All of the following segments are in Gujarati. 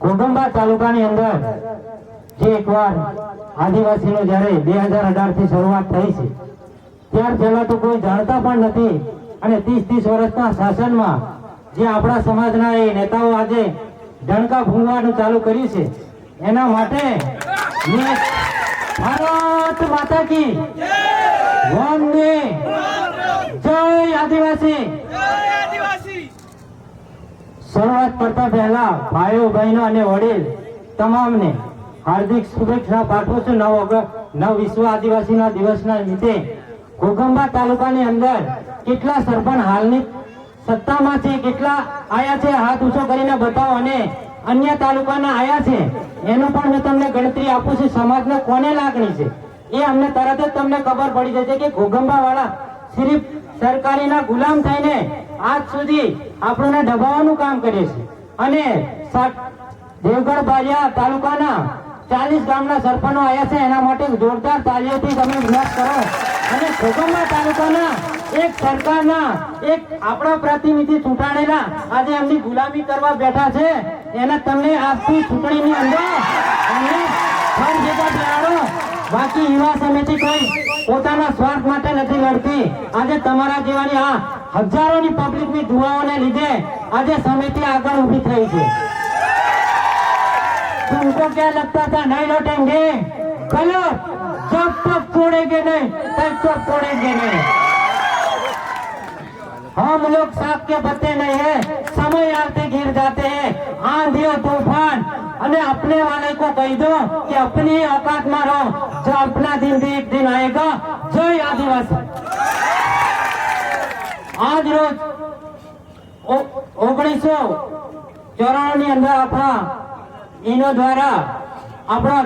ઘોગંબા તાલુકાની અંદર જે એકવાર આદિવાસીનો જ્યારે બે હજાર અઢારથી શરૂઆત થઈ છે, ત્યાર પહેલાં તો કોઈ જાણતા પણ નથી અને ત્રીસ ત્રીસ વર્ષના શાસનમાં જે આપણા સમાજના એ નેતાઓ આજે ડણકા ભૂંગવાનું ચાલુ કર્યું છે, એના માટે ભારત માતા કી વંદે જય આદિવાસી શરૂઆત કરતા પહેલા ભાઈઓ, બહેનો અને વડીલ તમામને હાર્દિક શુભેચ્છા પાઠવું છું. નવ નવ વિશ્વ આદિવાસીના દિવસના નિમિત્તે ઘોઘંબા તાલુકાની અંદર કેટલા સરપંચ હાલની સત્તામાં છે કેટલા આયા છે, હાથ ઊંચો કરીને બતાવો અને અન્ય તાલુકાના આયા છે, એનું પણ મેં તમને ગણતરી આપું છું. સમાજને કોને લાગણી છે? એ અમને તરત જ તમને ખબર પડી જશે કે ઘોઘંબા વાળા સિર્ફ સરકારીના ગુલામ થઈને આજ સુધી આપણને દબાવવાનું કામ કરે છે. અને દેવગઢ બારિયા તાલુકાના ચાલીસ ગામના સરપંચો આવ્યા છે. એના માટે જોરદાર તાલીઓથી તમે વિનાશ કરો. અને ઘોગંબા તાલુકાના એક સરકારના એક આપણા પ્રતિનિધિ ચૂંટાણેલા આજે એમની ગુલામી કરવા બેઠા છે. એને તમને આજથી ચૂંટણીની અંદર બેહાડો બાકી યુવા સમિતિ કોઈ પોતાના સ્વાર્થ માટે નથી લડતી. આજે તમારા જેવાની આ હજારોની પબ્લિકની દુઆઓને લીધે આજે સમિતિ આગળ ઊભી થઈ છે तुमको क्या लगता था नहीं लौटेंगे गलत जब तक छोड़ेंगे नहीं तब तक छोड़ेंगे नहीं हम लोग सांप के पत्ते नहीं है समय आते गिर जाते हैं आंधी और तूफान અને अपने वाले को कह दो कि अपनी औकात में रहो जो अपना दिन भी एक दिन आएगा जय आदिवासी આજ ઓગણીસો ચોરાણું ની અંદર આપણા એનો દ્વારા આપણા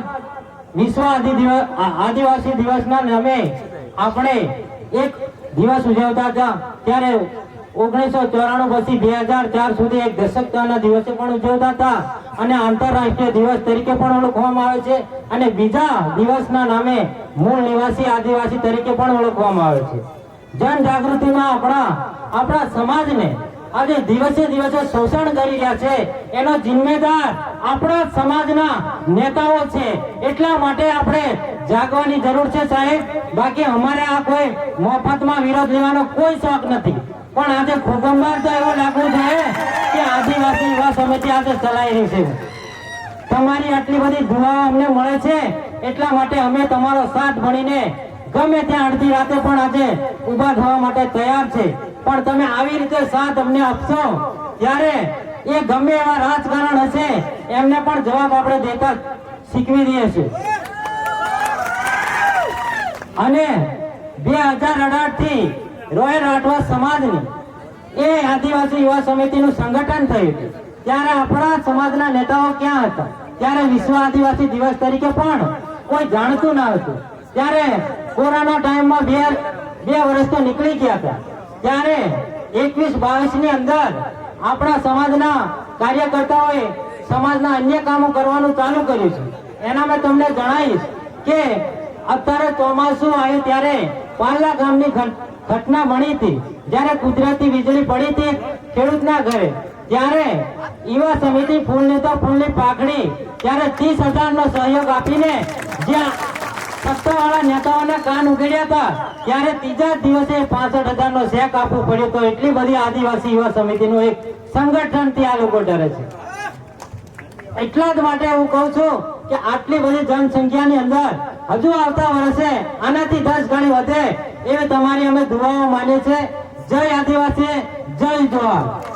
વિશ્વ આદિ દિવસ આદિવાસી દિવસના નામે આપણે એક દિવસ ઉજવતા હતા. ત્યારે ઓગણીસો ચોરાણું પછી બે હજાર ચાર સુધી એક દશકતાના દિવસે પણ ઉજવતા હતા. અને આંતરરાષ્ટ્રીય દિવસ તરીકે પણ ઓળખવામાં આવે છે. અને બીજા દિવસના નામે મૂળ નિવાસી આદિવાસી તરીકે પણ ઓળખવામાં આવે છે. જનજાગૃતિમાં આપણા આપણા સમાજને આજે દિવસે દિવસે શોષણ કરી રહ્યા છે. એનો જિમ્મેદાર આપણા સમાજના નેતાઓ છે. એટલા માટે આપણે જાગવાની જરૂર છે સાહેબ. બાકી અમારે આ કોઈ મફતમાં વિરોધ લેવાનો કોઈ શોખ નથી. પણ આજે ખોગંબાર તો એવો લાગવું જોઈએ કે આદિવાસી યુવા સમિતિ આજે ચલાવી રહી છે. તમારી આટલી બધી દુઆઓ અમને મળે છે. એટલા માટે અમે તમારો સાથ ભણીને ગમે ત્યાં અડધી રાતે પણ આજે ઊભા થવા માટે તૈયાર છે. પણ તમે આવી રીતે સાથ અમને આપશો, ત્યારે એ ગમે એવા રાજકારણ હશે, એમને પણ જવાબ આપણે દેતા શીખવી દઈએ છીએ. અને બે હજાર અઢારથી રોયલ રાઠવા સમાજની, એ આદિવાસી યુવા સમિતિનું સંગઠન થયું હતું. ત્યારે આપણા સમાજના નેતાઓ ક્યાં હતા? ત્યારે વિશ્વ આદિવાસી દિવસ તરીકે પણ કોઈ જાણતું ના હતું. ત્યારે કોરોના ટાઈમમાં બે બે વર્ષ તો નીકળી ગયા હતા. ત્યારે એકવીસ બાવીસની અંદર આપણા સમાજના કાર્યકર્તાઓએ સમાજના અન્ય કામો કરવાનું ચાલુ કર્યું છે. એના મેં તમને જણાવીશ કે અત્યારે ચોમાસું આવ્યું ત્યારે પાલા ગામની ઘટના બની હતી. જ્યારે કુદરતી વીજળી પડી હતી ખેડૂતના ઘરે. ત્યારે યુવા સમિતિ ફૂલની તો ફૂલની પાકડી ત્યારે ત્રીસ હજારનો સહયોગ આપીને જ્યાં સત્તાવાળા બધી આદિવાસી યુવા કહું છું કે આટલી બધી જનસંખ્યાની અંદર હજુ આવતા વર્ષે આનાથી દસ ગણી વધે એવી તમારી અમે દુઆઓ માનીએ છે જય આદિવાસી, જય જવાહર